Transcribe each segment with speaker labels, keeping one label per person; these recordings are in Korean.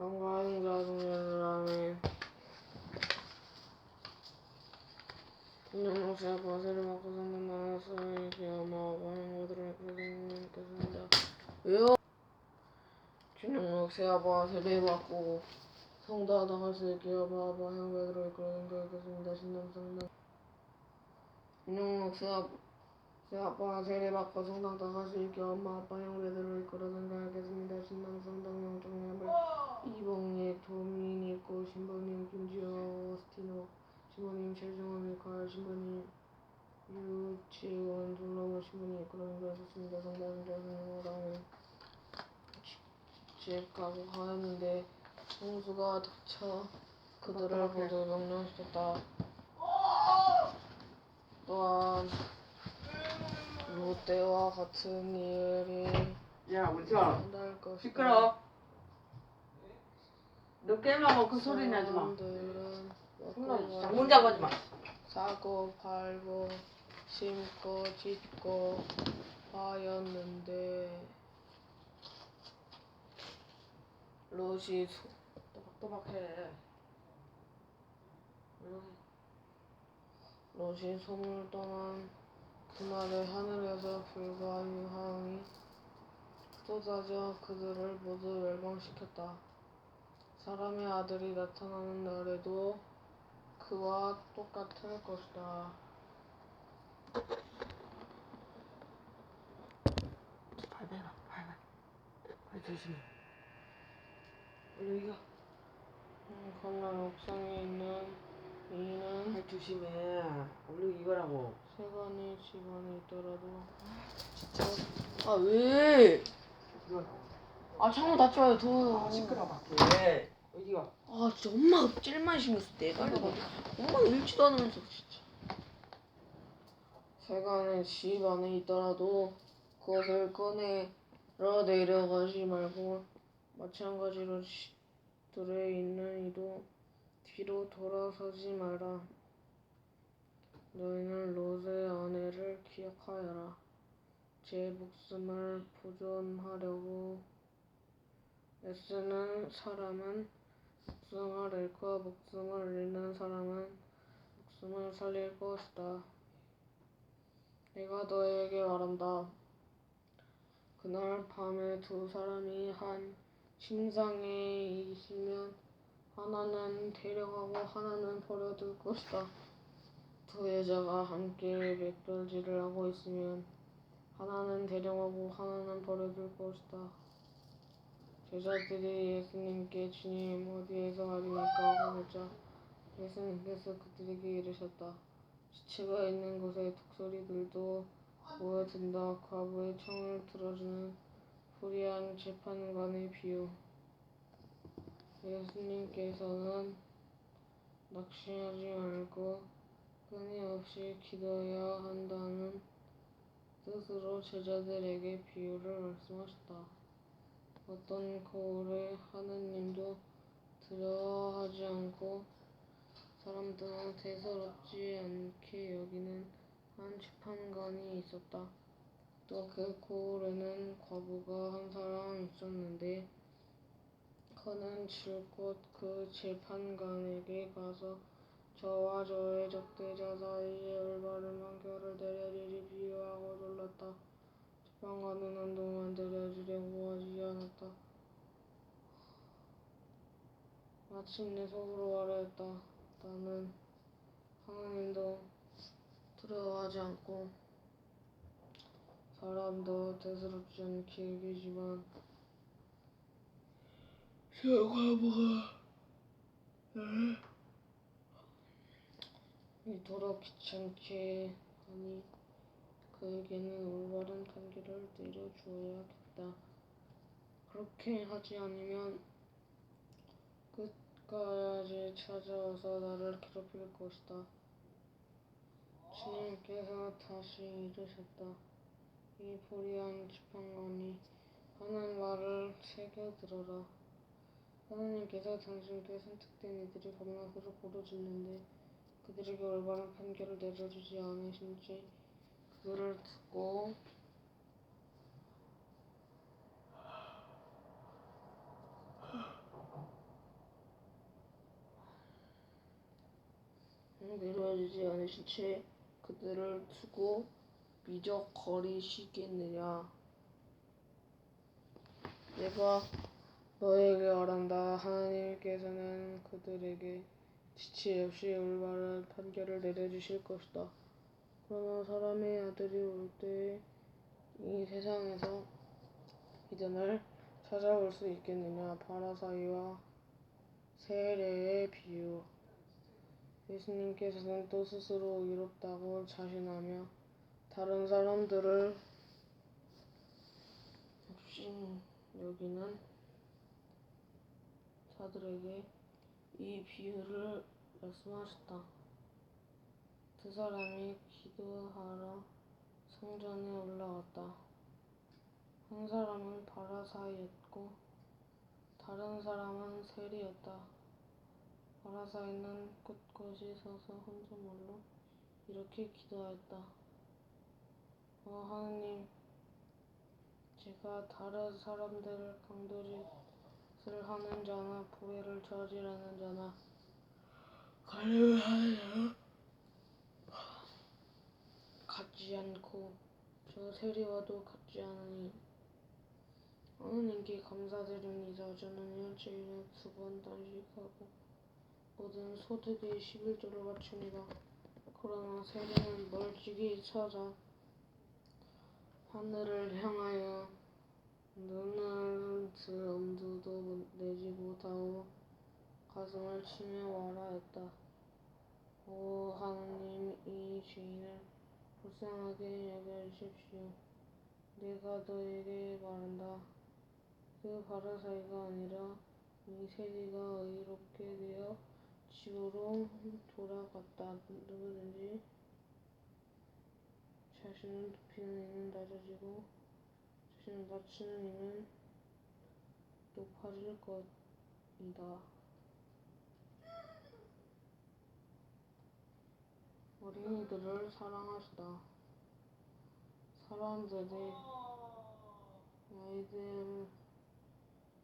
Speaker 1: 영과 행자 동료들라면 인정목사 과세를 받고 성공하였으니 기어마하고 행모들을 그리스도님께서입니다. 왜요? 준영목사 과세를 받고 성다당하시 기어마하고 행모들을 그리스도님께서입니다. 신남성당 인정목 사 아빠 세례 받고 성당 다가실게 엄마 아빠 형제들을 이끌어 생각하겠습니다. 신당 성당 영종님을 이봉예 도민 있고 신부님 김지호 스티노 신부님 최정원 미카엘 신부님 유치원 둘러보 신부님 이끌어 생각했습니다. 성당 대승호랑은 집 가고 가였는데 홍수가 닥쳐 그들을 모두 명령시켰다. 또한 롯데와 같은 일이
Speaker 2: 야, 울지마.
Speaker 1: 날 것이다.
Speaker 2: 시끄러. 너 게임하고 그 소리 내지 마.
Speaker 1: 사람들은
Speaker 2: 혼나지.
Speaker 1: 먹고
Speaker 2: 문 잡아지 마.
Speaker 1: 사고 팔고 심고 짓고 하였는데 롯이 소-
Speaker 2: 또박또박해.
Speaker 1: 롯이 손을 떠난 그날에 하늘에서 불과 유황이 쏟아져 그들을 모두 멸망시켰다. 사람의 아들이 나타나는 날에도 그와 똑같을 것이다.
Speaker 2: 밟아봐, 밟아. 발 조심해. 여기가
Speaker 1: 음, 건널 옥상에 있는 이는
Speaker 2: 발 조심해. 얼른 이거라고.
Speaker 1: 세간의 집안에 있더라도 아 왜?
Speaker 2: 이거.
Speaker 1: 아 창문 닫혀요 더워요.
Speaker 2: 시끄러 밖에. 어디가?
Speaker 1: 아 진짜 엄마가 찔만 심했어 내가 이거 엄마가 읽지도 않으면서 진짜 세간의 집 안에 있더라도 그것을 꺼내러 내려가지 말고 마찬가지로 집들에 있는 이도 뒤로 돌아서지 마라 너희는 롯의 아내를 기억하여라 제 목숨을 보존하려고 애쓰는 사람은 목숨을 잃고 목숨을 잃는 사람은 목숨을 살릴 것이다. 내가 너에게 말한다. 그날 밤에 두 사람이 한 침상에 있으면 하나는 데려가고 하나는 버려둘 것이다. 두 여자가 함께 맥별질을 하고 있으면 하나는 데려가고 하나는 버려둘 것이다. 제자들이 예수님께 주님 어디에서 가리니까 하고 묻자 예수님께서 그들에게 이르셨다. 시체가 있는 곳에 독소리들도 모여든다. 과부의 청을 들어주는 불의한 재판관의 비유. 예수님께서는 낙심하지 말고 끊임없이 기도해야 한다는 뜻으로 제자들에게 비유를 말씀하셨다. 어떤 거울에 하느님도 두려워하지 않고 사람들은 대수롭지 않게 여기는 한 재판관이 있었다. 또 그 거울에는 과부가 한 사람 있었는데 그는 줄곧 그 재판관에게 가서 저와 저의 적대자 사이에 올바른 판결을 내려주리 비유하고 놀랐다. 재판관은 한동안 내려주려고 하지 않았다. 마침내 속으로 말하였다. 나는 하나님도 두려워하지 않고 사람도 대수롭지 않게 여기지만 저 과부가 나를 이토록 귀찮게 하니 그에게는 올바른 판결을 내려주어야겠다. 그렇게 하지 않으면 끝까지 찾아와서 나를 괴롭힐 것이다. 주님께서 다시 이르셨다. 이 불의한 재판관이 하는 말을 새겨 들어라. 하나님께서 당신 께 선택된 이들이 밤낮으로 부르짖는데 그들에게 올바른 판결을 내려주지 않으신지 그를 듣고 음, 내려주지 않으신 채 그들을 두고 미적거리시겠느냐? 내가 너에게 말한다. 하나님께서는 그들에게 지체 없이 올바른 판결을 내려주실 것이다. 그러나 사람의 아들이 올 때에 이 세상에서 이전을 찾아올 수 있겠느냐? 바라사이와 세례의 비유. 예수님께서는 또 스스로 의롭다고 자신하며 다른 사람들을 욕심 여기는 자들에게 이 비유를 말씀하셨다. 두 사람이 기도하러 성전에 올라갔다. 한 사람은 바라사이였고 다른 사람은 세리였다. 바라사이는 꿋꿋이 서서 혼자 몰로 이렇게 기도하였다. 어 하느님, 제가 다른 사람들을 강도짓 을 하는 자나 보혜를 저지르는 자나 가늠하여 갖지 않고 저 세리와도 같지 않으니 하느님께 감사드립니다. 저는 일주일에 두 번 단식 하고 모든 소득의 11조를 바칩니다. 그러나 세리는 멀찍이 찾아 하늘을 향하여 들 엄두도 내지 못하고 가슴을 치며 말하였다. 오 하나님 이 죄인을 불쌍하게 여겨주십시오. 내가 너에게 말한다. 그 바라사이가 아니라 이 세리가 의롭게 되어 집으로 돌아갔다. 누구든지 자신을 높이는 이는 낮아지고 자신을 낮추는 이는 높아질 것이다. 어린이들을 사랑하시다. 사람들이 아이들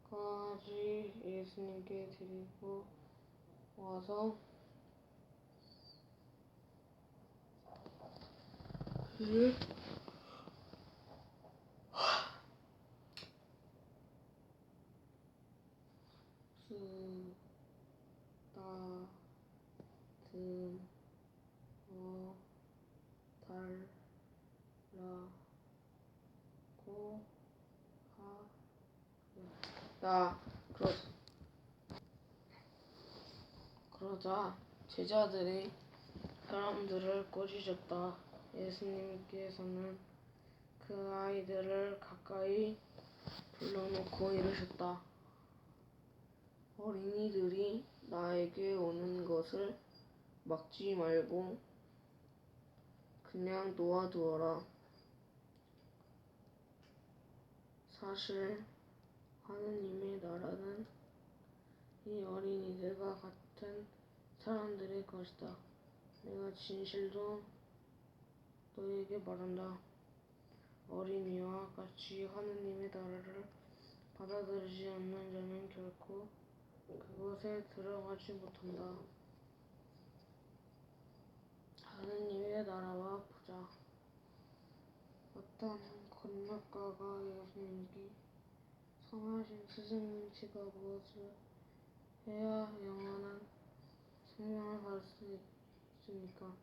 Speaker 1: 강아지 예수님께 드리고 와서 그를 쓰다듬어 달라고 하였다. 그러, 그러자 제자들이 사람들을 꼬시셨다. 예수님께서는 그 아이들을 가까이 불러놓고 이르셨다. 어린이들이 나에게 오는 것을 막지 말고 그냥 놓아두어라. 사실 하느님의 나라는 이 어린이들과 같은 사람들의 것이다. 내가 진실로 너에게 말한다. 어린이와 같이 하느님의 나라를 받아들이지 않는 자는 결코 그곳에 들어가지 못한다. 하느님의 나라와 보자. 어떤 건축가가 예수님께 성하신 스승님 제가 무엇을 해야 영원한 생명을 받을 수 있습니까?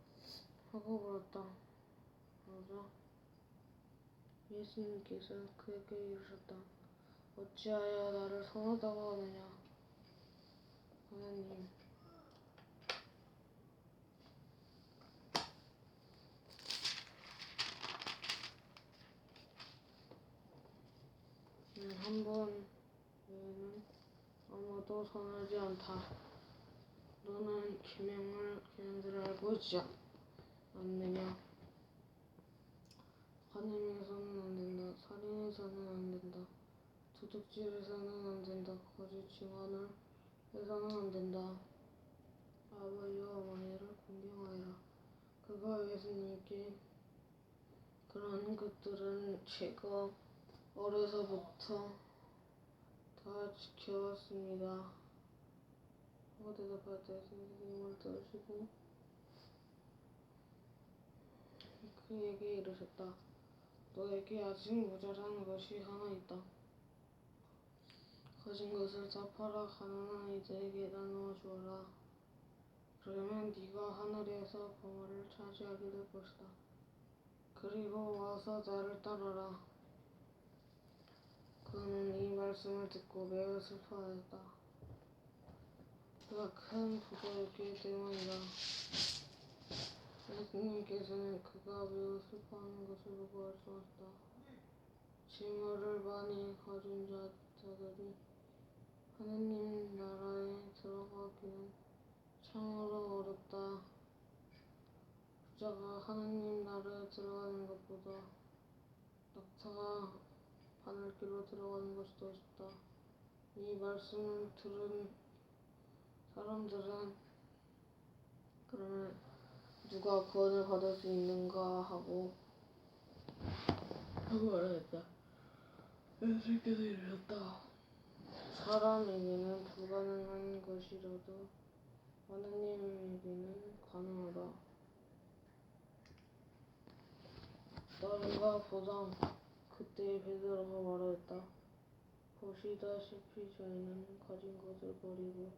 Speaker 1: 하고 물었다. 그러자 예수님께서 그에게 이르셨다. 어찌하여 나를 선하다고 하느냐? 하나님, 음, 한 번 외에는 아무도 선하지 않다. 너는 계명을 계명들을 알고 있지 않- 않느냐? 간음해서는 안 된다. 살인해서는 안 된다. 도둑질해서는 안 된다. 거짓 증언을 해서는 안 된다. 아버지와 어머니를 공경하여라. 그가 예수님께 그런 것들은 제가 어려서부터 다 지켜왔습니다. 하고 대답할 때 선생님을 들으시고 그에게 이르셨다. 너에게 아직 모자란 것이 하나 있다. 가진 것을 다 팔아 가난한 이들에게 나누어 주어라. 그러면 네가 하늘에서 보물을 차지하게 될 것이다. 그리고 와서 나를 따르라. 그는 이 말씀을 듣고 매우 슬퍼하였다. 그가 큰 부자였기 때문이다. 예수님께서는 그가 매우 슬퍼하는 것을 보고 말씀하셨다. 재물을 많이 가진 자, 자들이 하느님 나라에 들어가기는 참으로 어렵다. 부자가 하느님 나라에 들어가는 것보다 낙타가 바늘길로 들어가는 것이 더 쉽다. 이 말씀을 들은 사람들은 그러면 누가 구원을 받을 수 있는가 하고 하고 말하였다. 예수께서 이르셨다. 사람에게는 불가능한 것이라도 하나님에게는 가능하다. 딸과 보당 그때 베드로가 말하였다. 보시다시피 저희는 가진 것을 버리고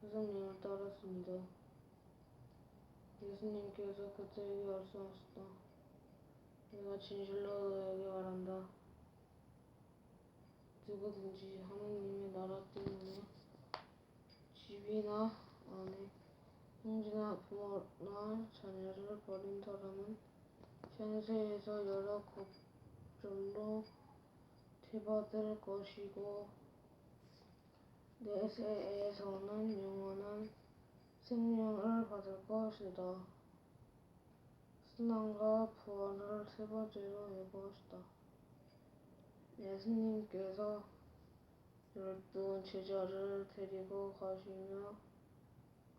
Speaker 1: 선생님을 따랐습니다. 예수님께서 그때에게 말씀하셨다. 내가 진실로 너에게 말한다. 누구든지 하나님의 나라 때문에 집이나 아내, 형제나 부모나 자녀를 버린 사람은 현세에서 여러 곡절로 되받을 것이고 내세에서는 영원한 생명을 받을 것이다. 신앙과 부활을 세 번째로 예고하시다. 예수님께서 열두 제자를 데리고 가시며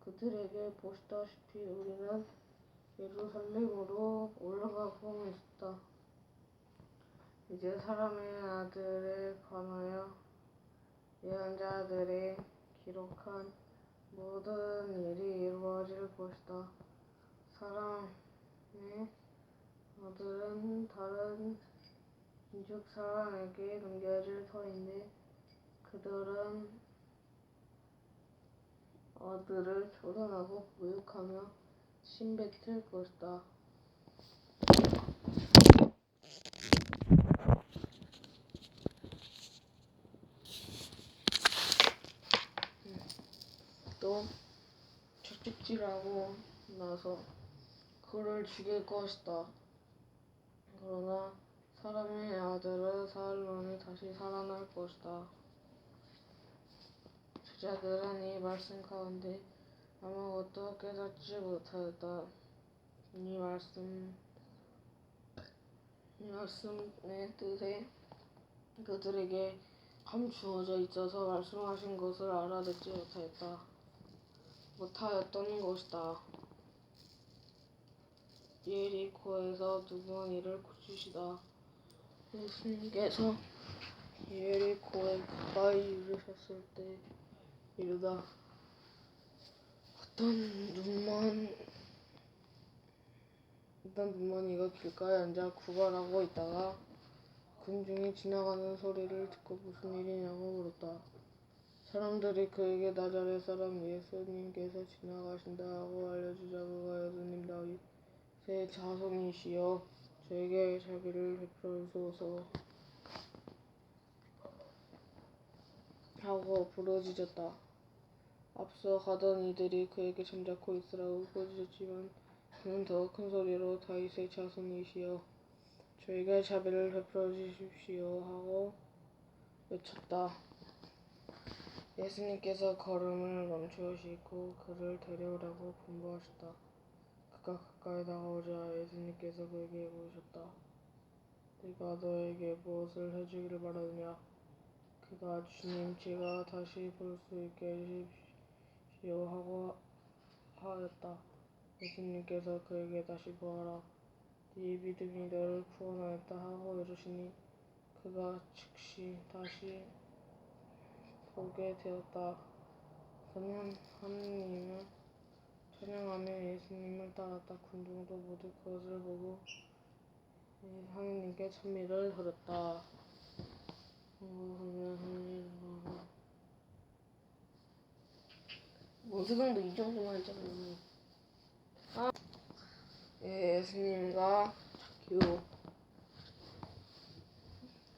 Speaker 1: 그들에게 보시다시피 우리는 예루살렘으로 올라가고 있다. 이제 사람의 아들에 관하여 예언자들이 기록한 모든 일이 이루어질 것이다. 사람의 아들은 다른 민족 사람에게 넘겨질 터인데 그들은 아들을 조단하고 모욕하며 침뱉을 것이다. 또 채찍질하고 나서 그를 죽일 것이다. 그러나 사람의 아들은 사흘 만에 다시 살아날 것이다. 제자들은 이 말씀 가운데 아무것도 깨닫지 못하였다. 이 말씀, 이 말씀의 뜻에 그들에게 감추어져 있어서 말씀하신 것을 알아듣지 못하였다. 못하였던 것이다. 예리코에서 두번 이를 고치시다. 예수님께서 예리코에 가까이 이르셨을 때 이르다. 어떤 눈만 어떤 눈만이가 길가에 앉아 구걸하고 있다가 군중이 지나가는 소리를 듣고 무슨 일이냐고 물었다. 사람들이 그에게 나자렛 사람 예수님께서 지나가신다 하고 알려주자 그가 예수님 다윗의 자손이시여 저에게 자비를 베풀어 주소서 하고 부르짖었다. 앞서 가던 이들이 그에게 잠자코 있으라고 꾸짖었지만 그는 더 큰 소리로 다윗의 자손이시여 저에게 자비를 베풀어 주십시오 하고 외쳤다. 예수님께서 걸음을 멈추시고 그를 데려오라고 분부하셨다. 그가 가까이 다가오자 예수님께서 그에게 물으셨다. 내가 너에게 무엇을 해주기를 바라느냐? 그가 주님 제가 다시 볼 수 있게 해주십시오 하고 하였다. 예수님께서 그에게 다시 보아라. 네 믿음이 너를 구원하였다 하고 이르시니 그가 즉시 다시 보게 되었다. 그는 하느님을 찬양하며 예수님을 따랐다. 군중도 모두 그것을 보고 네, 상인님께 찬미를 드렸다. 모세강도 이 정도만 했잖아요. 아, 예, 예수님과 착교.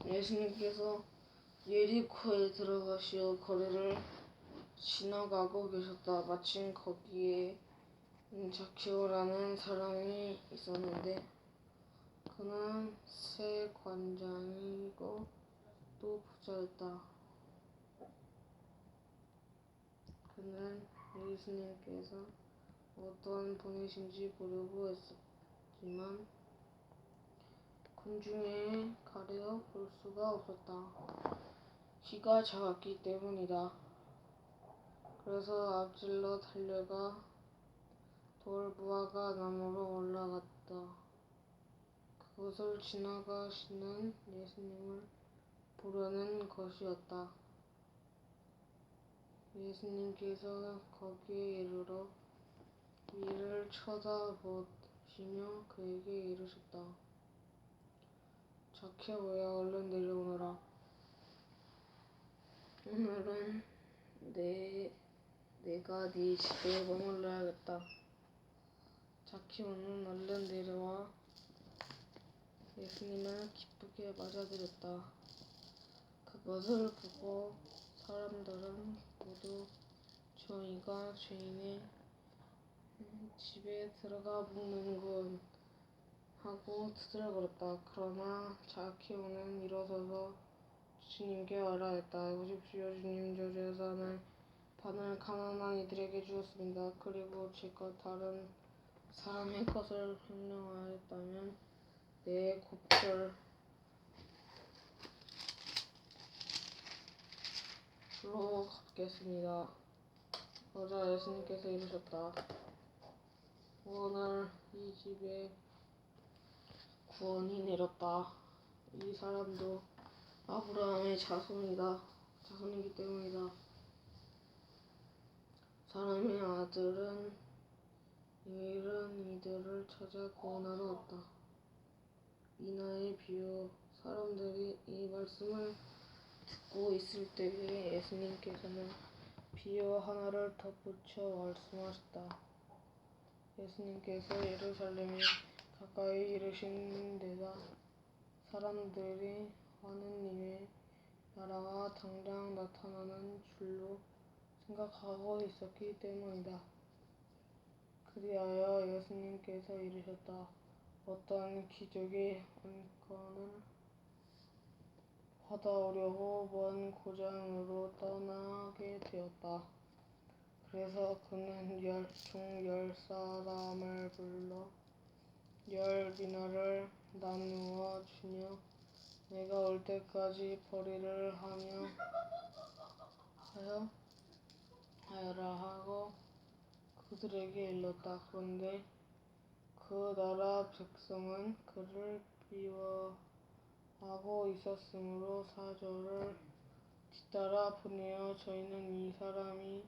Speaker 1: 예수님께서 예리코에 들어가시어 거리를 지나가고 계셨다. 마침 거기에 음, 자키오라는 사람이 있었는데 그는 새 관장이고 또 부자였다. 그는 예수님께서 어떤 분이신지 보려고 했지만 군중에 가려 볼 수가 없었다. 키가 작았기 때문이다. 그래서 앞질러 달려가 돌 무화과 나무로 올라갔다. 그것을 지나가시는 예수님을 보려는 것이었다. 예수님께서 거기에 이르러 이를 쳐다보시며 그에게 이르셨다. 자케오야 얼른 내려오너라. 오늘은 내 내가 네 집에 머물러야겠다. 자키 오는 얼른 내려와 예수님을 기쁘게 맞아들였다. 그것을 보고 사람들은 모두 저희가 죄인의 집에 들어가 묵는군 하고 투덜거렸다. 그러나 자키오는 일어서서 주님께 말하였다. 보십시오, 주님, 저 제사는 반을 가난한 이들에게 주었습니다. 그리고 제가 다른 사람의 것을 횡령하였다면 내 곱절 로 갚겠습니다. 그러자 예수님께서 이르셨다. 오늘 이 집에 구원이 내렸다. 이 사람도 아브라함의 자손이다. 자손이기 때문이다. 사람의 아들은 이런 이들을 찾아 구원하러 왔다. 이나의 비유 사람들이 이 말씀을 듣고 있을 때에 예수님께서는 비유 하나를 덧붙여 말씀하셨다. 예수님께서 예루살렘이 가까이 이르신 데다 사람들이 하느님의 나라가 당장 나타나는 줄로 생각하고 있었기 때문이다. 그리하여 예수님께서 이르셨다. 어떤 기적이 안건을 받아오려고 먼 고장으로 떠나게 되었다. 그래서 그는 열, 중 열 사람을 불러 열 미나를 나누어 주며 내가 올 때까지 벌이를 하며 하여 하여라 하고 그들에게 일렀다. 그런데 그 나라 백성은 그를 미워하고 있었으므로 사절을 뒤따라 보내어 저희는 이 사람이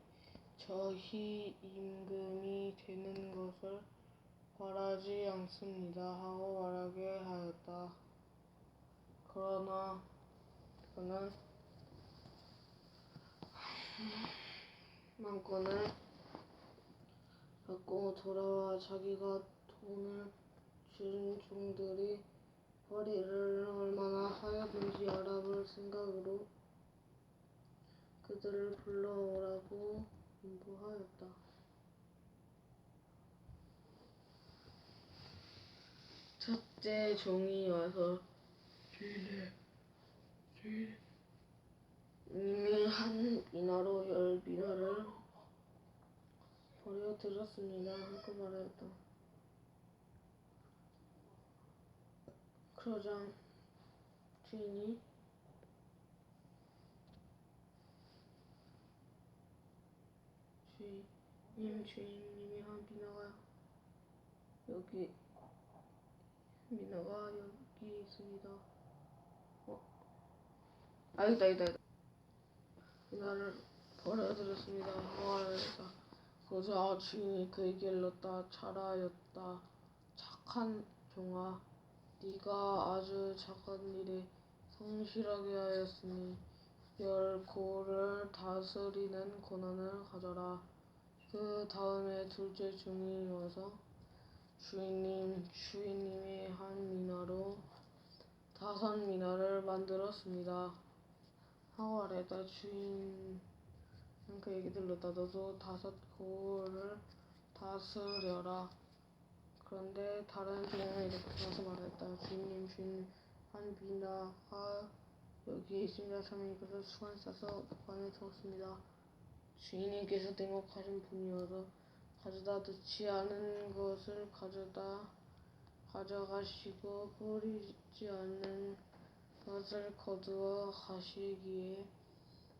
Speaker 1: 저희 임금이 되는 것을 바라지 않습니다 하고 말하게 하였다. 그러나 그는 망건을 갖고 돌아와 자기가 돈을 준 종들이 허리를 얼마나 하였는지 알아볼 생각으로 그들을 불러오라고 인도하였다. 첫째 종이 와서 한 미나로 열 미나를 버려드렸습니다 하고 말하였다. 그러자 주인이 주인님 주인님이 한 미나가 여기 미나가 여기 있습니다. 어? 아 여기다 여기다 여기다. 미나를 버려드렸습니다. 하와르다. 그러자 주인이 그에게 일렀다. 잘하였다. 착한 종아. 네가 아주 착한 일에 성실하게 하였으니 열 고를 다스리는 권한을 가져라. 그 다음에 둘째 중이 와서 주인님 주인님이 한 미나로 다섯 미나를 만들었습니다. 아래다 주인 그 얘기 들렀다 너도 다섯 고를 다스려라. 그런데 다른 종은 이렇게 가서 말했다. 주인님 주인님 한 미나가 여기에 있습니다. 이것을 수건 싸서 보관해 두었습니다. 주인님께서 냉혹하신 분이어서 가져다 놓지 않은 것을 가져다 가져가시고 버리지 않는 것을 거두어 가시기에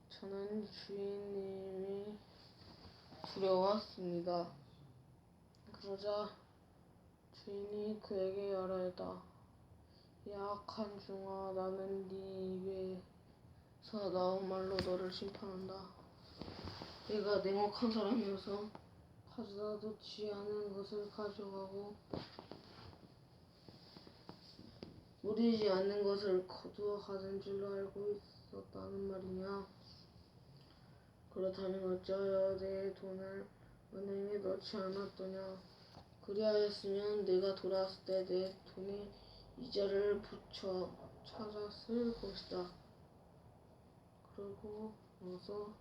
Speaker 1: 저는 주인님이 두려웠습니다. 그러자 주인이 그에게 말하였다. 약한 중아 나는 네 입에서 나온 말로 너를 심판한다. 내가 냉혹한 사람이어서 가져다 놓지 않은 것을 가져가고 무리지 않는 것을 거두어 가는 줄로 알고 있었다는 말이냐? 그렇다면 어찌하여 내 돈을 은행에 넣지 않았더냐? 그리하였으면 내가 돌아왔을 때 내 돈에 이자를 붙여 찾았을 것이다. 그러고 나서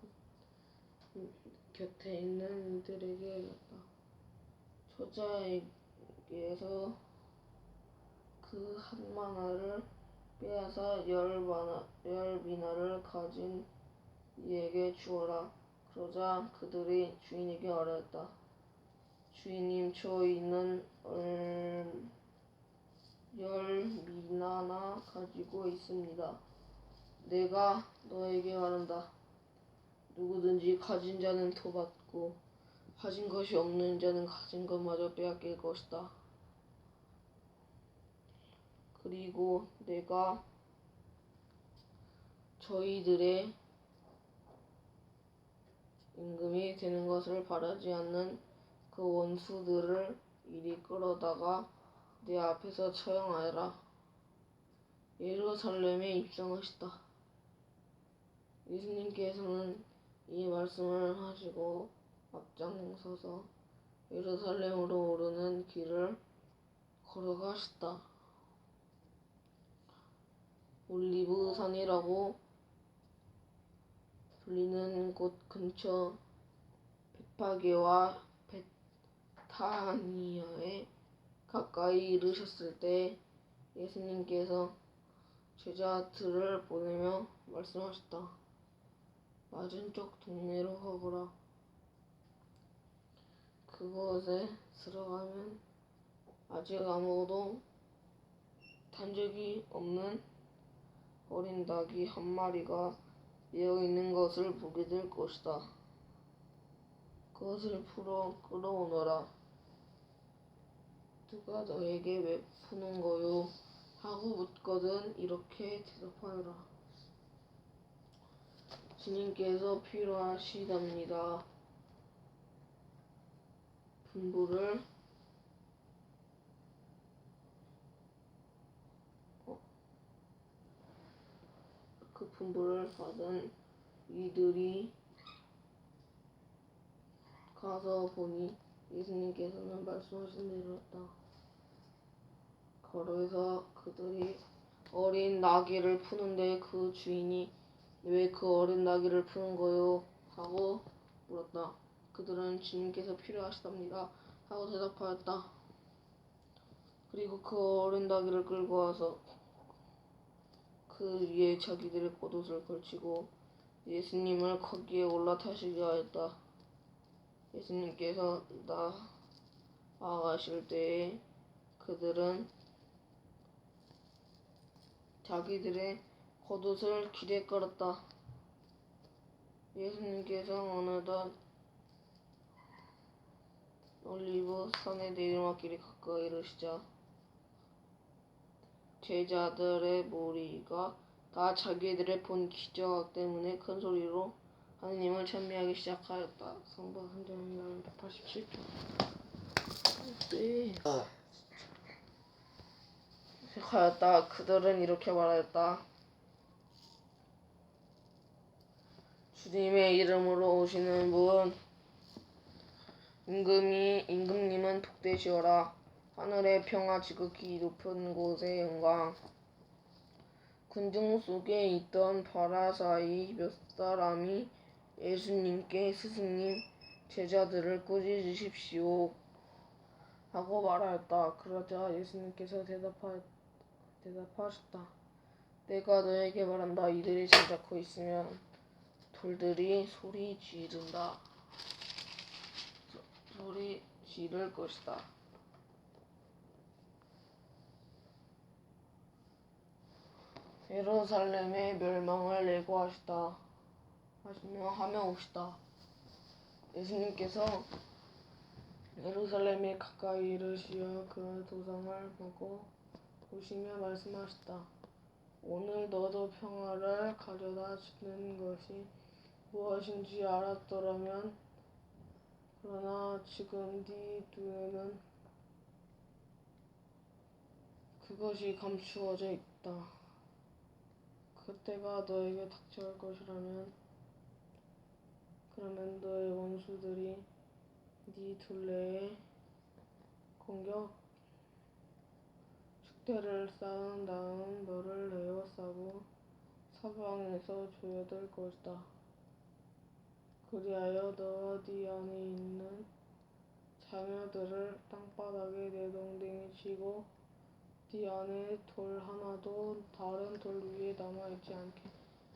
Speaker 1: 곁에 있는 이들에게 얘기했다. 저자에게서 그한 만화를 빼앗아 열 만화, 열 미나를 가진 이에게 주어라. 그러자 그들이 주인에게 말하였다. 주인님, 저희는 얼- 열 미나나 가지고 있습니다. 내가 너에게 말한다. 누구든지 가진 자는 토받고 가진 것이 없는 자는 가진 것마저 빼앗길 것이다. 그리고 내가 저희들의 임금이 되는 것을 바라지 않는 그 원수들을 이리 끌어다가 내 앞에서 처형하여라. 예루살렘에 입성하시다. 예수님께서는 이 말씀을 하시고 앞장서서 예루살렘으로 오르는 길을 걸어가시다. 올리브 산이라고 불리는 곳 근처 베파게와 베타니아에 가까이 이르셨을 때 예수님께서 제자들을 보내며 말씀하셨다. 맞은쪽 동네로 가거라. 그곳에 들어가면 아직 아무도 탄 적이 없는 어린 닭이 한 마리가 매어 있는 것을 보게 될 것이다. 그것을 풀어 끌어오너라. 누가 너에게 왜 푸는 거요? 하고 묻거든 이렇게 대답하여라. 주님께서 필요하시답니다. 분부를 어, 그 분부를 받은 이들이 가서 보니 예수님께서는 말씀하신 대로였다. 걸어서 그들이 어린 나귀를 푸는데 그 주인이 왜 그 어린 나귀를 푸는 거요? 하고 물었다. 그들은 주님께서 필요하시답니다. 하고 대답하였다. 그리고 그 어린 나귀를 끌고 와서 그 위에 자기들의 겉옷을 걸치고 예수님을 거기에 올라타시게 하였다. 예수님께서 나아가실 때에 그들은 자기들의 겉옷을 길에 깔았다. 예수님께서 어느덧 올리브 산의 내리막길이 가까이 이르시자 제자들의 무리가 다 자기들의 본 기적 때문에 큰 소리로 하느님을 찬미하기 시작하였다. 성경 한정면 187편. 네. 하였다. 그들은 이렇게 말하였다. 주님의 이름으로 오시는 분 임금이 임금님은 복되시어라. 하늘의 평화 지극히 높은 곳의 영광 군중 속에 있던 바라사이 몇 사람이 예수님께 스승님 제자들을 꾸짖으십시오 하고 말하였다. 그러자 예수님께서 대답하, 대답하셨다. 내가 너에게 말한다. 이들이 잠자코 있으면 돌들이 소리 지른다. 소, 소리 지를 것이다. 예루살렘의 멸망을 예고하시다. 하시며 하며 오시다. 예수님께서 예루살렘에 가까이 이르시어 그 도상을 보고 오시며 말씀하셨다. 오늘 너도 평화를 가져다 주는 것이 무엇인지 알았더라면 그러나 지금 네 눈에는 그것이 감추어져 있다. 그때가 너에게 닥쳐올 것이라면 그러면 너의 원수들이 네 둘레에 공격 축대를 쌓은 다음 너를 에워싸고 사방에서 조여들 것이다. 그리하여 너와 네 안에 있는 자녀들을 땅바닥에 내동댕이 치고 네 안에 돌 하나도 다른 돌 위에 남아있지 않게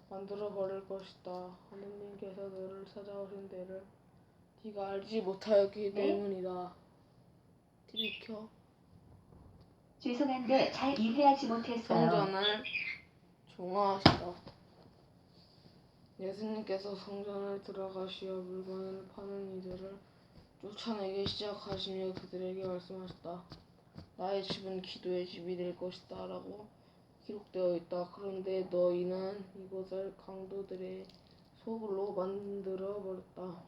Speaker 1: 만들어 버릴 것이다. 하느님께서 너를 찾아오신 때를 네가 알지 못하였기
Speaker 3: 네?
Speaker 1: 때문이다. TV 켜.
Speaker 3: 죄송한데 잘 이해하지 못했어요.
Speaker 1: 성전을 종화하시다. 예수님께서 성전에 들어가시어 물건을 파는 이들을 쫓아내기 시작하시며 그들에게 말씀하셨다. 나의 집은 기도의 집이 될 것이다. 라고 기록되어 있다. 그런데 너희는 이곳을 강도들의 소굴로 만들어 버렸다.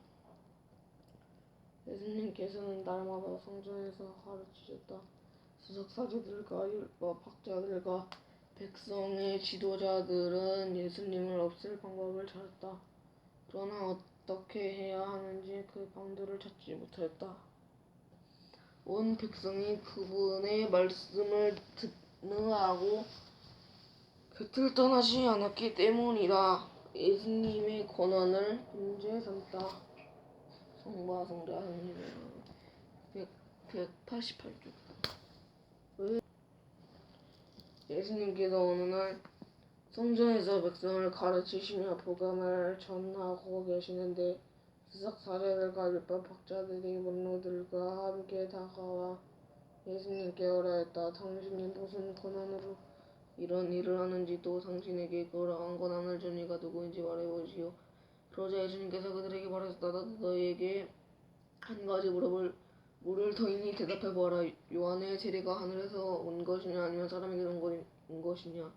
Speaker 1: 예수님께서는 날마다 성전에서 가르치셨다. 수석사제들과 율법 학자들과 백성의 지도자들은 예수님을 없앨 방법을 찾았다. 그러나 어떻게 해야 하는지 그 방도를 찾지 못하였다. 온 백성이 그분의 말씀을 듣느라고 곁을 떠나지 않았기 때문이다. 예수님의 권한을 문제 삼다. 성바 성자 성리는 188쪽. 예수님께서 어느 날 성전에서 백성을 가르치시며 복음을 전하고 계시는데 수석 사제들과 율법 학자들이 문로들과 함께 다가와 예수님께 어라했다. 당신이 무슨 권한으로 이런 일을 하는지 또 당신에게 그러한 권한을 준 이가 누구인지 말해보시오. 그러자 예수님께서 그들에게 말하셨다. 나도 너희에게 한 가지 물어볼 물을 터이니 대답해 보아라. 요한의 세례가 하늘에서 온 것이냐 아니면 사람에게 온 것이냐?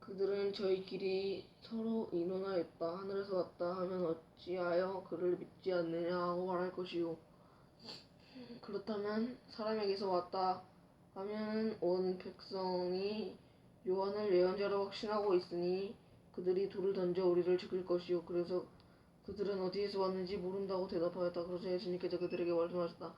Speaker 1: 그들은 저희끼리 서로 의논하였다. 하늘에서 왔다 하면 어찌하여 그를 믿지 않느냐 하고 말할 것이요. 그렇다면 사람에게서 왔다 하면 온 백성이 요한을 예언자로 확신하고 있으니 그들이 돌을 던져 우리를 죽일 것이요. 그래서 그들은 어디에서 왔는지 모른다고 대답하였다. 그러자 예수님께서 그들에게 말씀하셨다.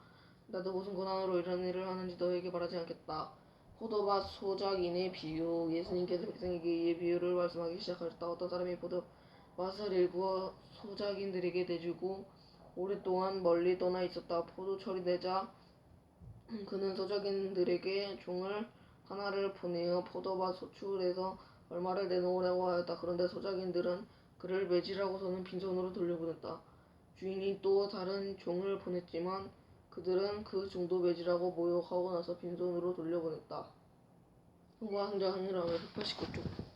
Speaker 1: 나도 무슨 권한으로 이런 일을 하는지 너에게 말하지 않겠다. 포도밭 소작인의 비유. 예수님께서 백성에게 이 비유를 말씀하기 시작하셨다. 어떤 사람이 포도밭을 일구어 소작인들에게 내주고 오랫동안 멀리 떠나 있었다. 포도철이 되자 그는 소작인들에게 종을 하나를 보내어 포도밭 소출에서 얼마를 내놓으라고 하였다. 그런데 소작인들은 그를 매질하고서는 빈손으로 돌려보냈다. 주인이 또 다른 종을 보냈지만 그들은 그 종도 매질하고 모욕하고 나서 빈손으로 돌려보냈다. 성과 항자 항일함을 189쪽